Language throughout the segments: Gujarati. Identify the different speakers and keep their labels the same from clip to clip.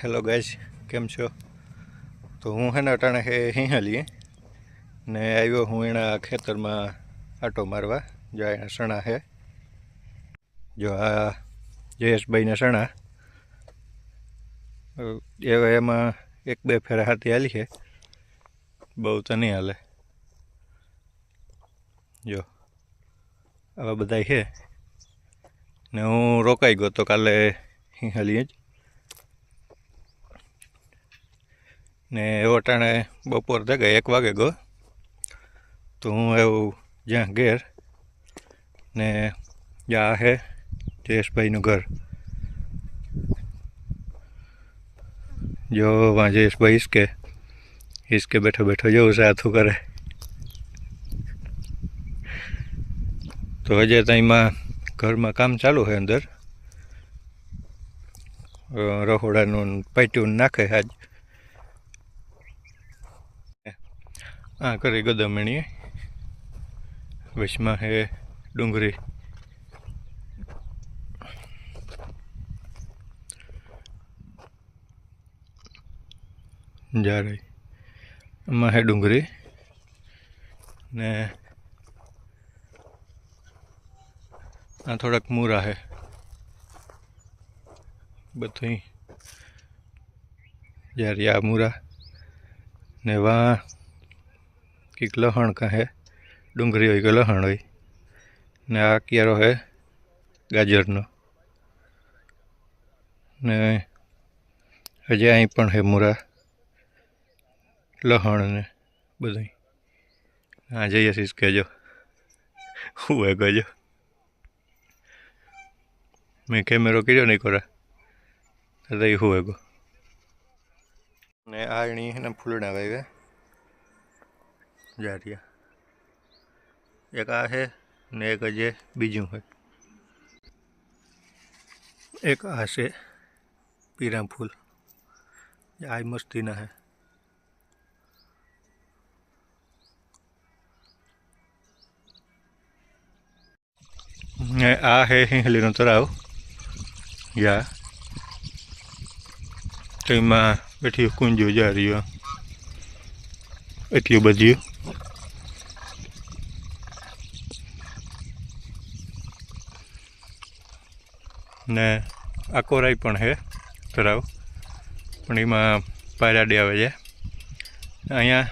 Speaker 1: હેલો ગાઈઝ કેમ છો? તો હું હે ને અટાણે હે હિંહાલીએ ને આવ્યો હું એના ખેતરમાં આટો મારવા. જો એના સણા હે. જો આ જયેશભાઈના સણા. એવા એમાં એક બે ફેરા હાથી હાલી છે બહુ તો નહીં હાલે. જો, આવા બધા છે ને હું રોકાઈ ગયો તો કાલે હિંહાલીએ જ. ને એવો ટાણે બપોર થઈ એક વાગે ગયો. તો હું એવું જ્યાં ઘેર ને જ્યાં હે જયેશભાઈનું ઘર. જો વાં જયેશભાઈ ઈસકે ઈસકે બેઠો બેઠો જવું સાથું કરે. તો હજે ત્યાં ઘરમાં કામ ચાલુ છે અંદર. રહોડાનું પાટ્યું નાખે આજ. આ કરી, ગદામણીએ. વચમાં હે ડુંગળી જા રહી. એમાં હે ડુંગળી ને આ થોડાક મૂરા હે. બધું જ્યારે આ મૂરા. ને વા કંઈક લહણ કાં હે? ડુંગળી હોય કે લહણ હોય. ને આ ક્યારો હે? ગાજરનો. ને હજી અહીં પણ હે મૂરા. લહણ ને બધું હા જઈએ છીએ કહેજો. હું હે કહેજો. મેં કેમેરો કર્યો નહીં કોરા એ હું હેગો ને આ એની એના ફૂલડા વાવ્યા જારિયા એક આ છે ને એક જે બીજું હોય એક આ છે પીરામ ફૂલ. આ મસ્તીના છે ને આ છે હિંહલીનો તળાવ યા. તેમાં બેઠી કુંજો જા રહ્યો એટલું બધું. ને આકોરાઈ પણ છે તળાવ પણ એમાં પાયરાડી આવે છે. અહીંયા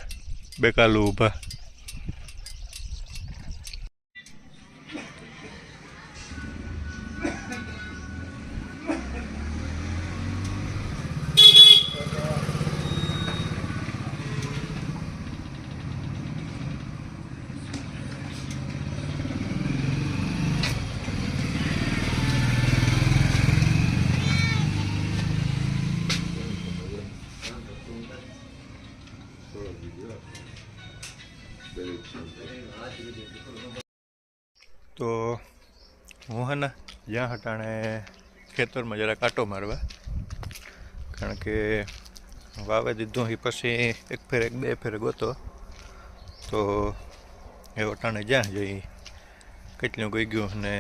Speaker 1: બેકાલું ઊભા તો હું હે ને જ્યાં હટાણે ખેતરમાં જરા કાંટો મારવા. કારણ કે વાવે દીધું એ પછી એક ફેર એક બે ફેર ગોતો. તો એ વટાણે જ્યાં જઈ કેટલું ગઈ ગયું ને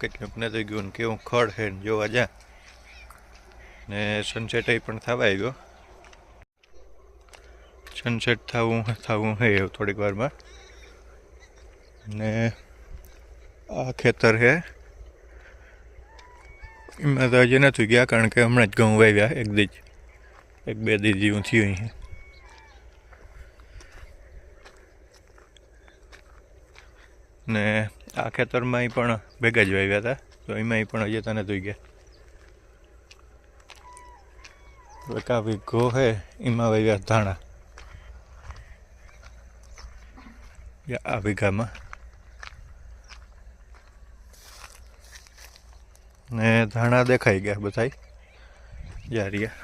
Speaker 1: કેટલુંક નથી ગયું ને કેવું ખડ છે ને જોવા જા ને સનસેટ પણ થવા આવ્યો. સનસેટ થવું થવું હે થોડીક વારમાં. ને આ ખેતર છે. એમાં તો હજી નથી ગયા કારણ કે હમણાં જ ઘઉં વાવ્યા એક દી એક બે દી જેવું થયું અહીં. ને આ ખેતરમાં પણ ભેગા જ વાવ્યા હતા. તો એમાં પણ હજી તને ધોઈ ગયા. આ વીઘો છે, એમાં વાવ્યા ધાણા. આ વીઘામાં. ને ધાણા દેખાઈ ગયા બધા જારિયા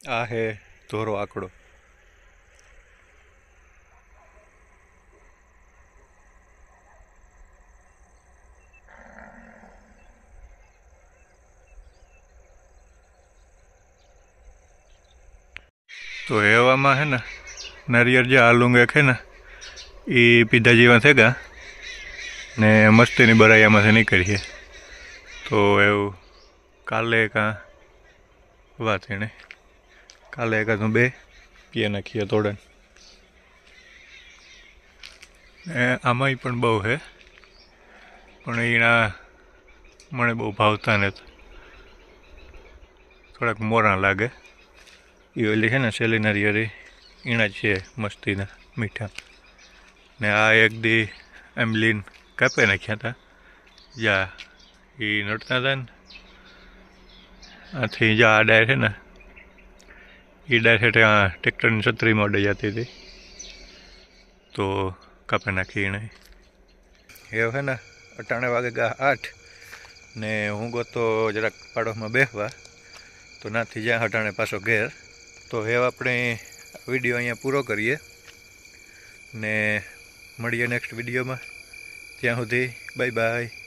Speaker 1: આ હે ધોરો આંકડો. તો એવામાં હે ને નારિયેળ જે આલુંગે છે ને, એ પીધા જેવા થયા ને મસ્તીની બરાયામાંથી નીકળીએ તો એવું, કાલે કાં વાત એને કાલે એકાદું બે પીએ નાખીએ તોડન એ આમાંય પણ બહુ છે. પણ એના મને બહુ ભાવતા નથી. થોડાક મોરા લાગે. એ ઓલી છે ને સેલિનરી જ છે મસ્તીના, મીઠા. ને આ એક દી એમ્બલીન કાપે નાખ્યા હતા. જ્યાં એ નડતા હતા ને. આથી જ્યાં આ ડાયર છે ને. એ ડાયર છે ત્યાં ટ્રેક્ટરની છત્રીમાં અડાઈ જતી હતી. તો કાપી નાખી એણે એ છે ને, અટાણે વાગે ગા આઠ. ને હું ગોતો જરાક પાડોશમાં બેસવા તો નાથી જ્યાં હટાણે પાછો ઘેર. તો હવે આપણે વીડિયો અહીંયા પૂરો કરીએ ને મળીએ નેક્સ્ટ વિડીયોમાં. ત્યાં સુધી બાય બાય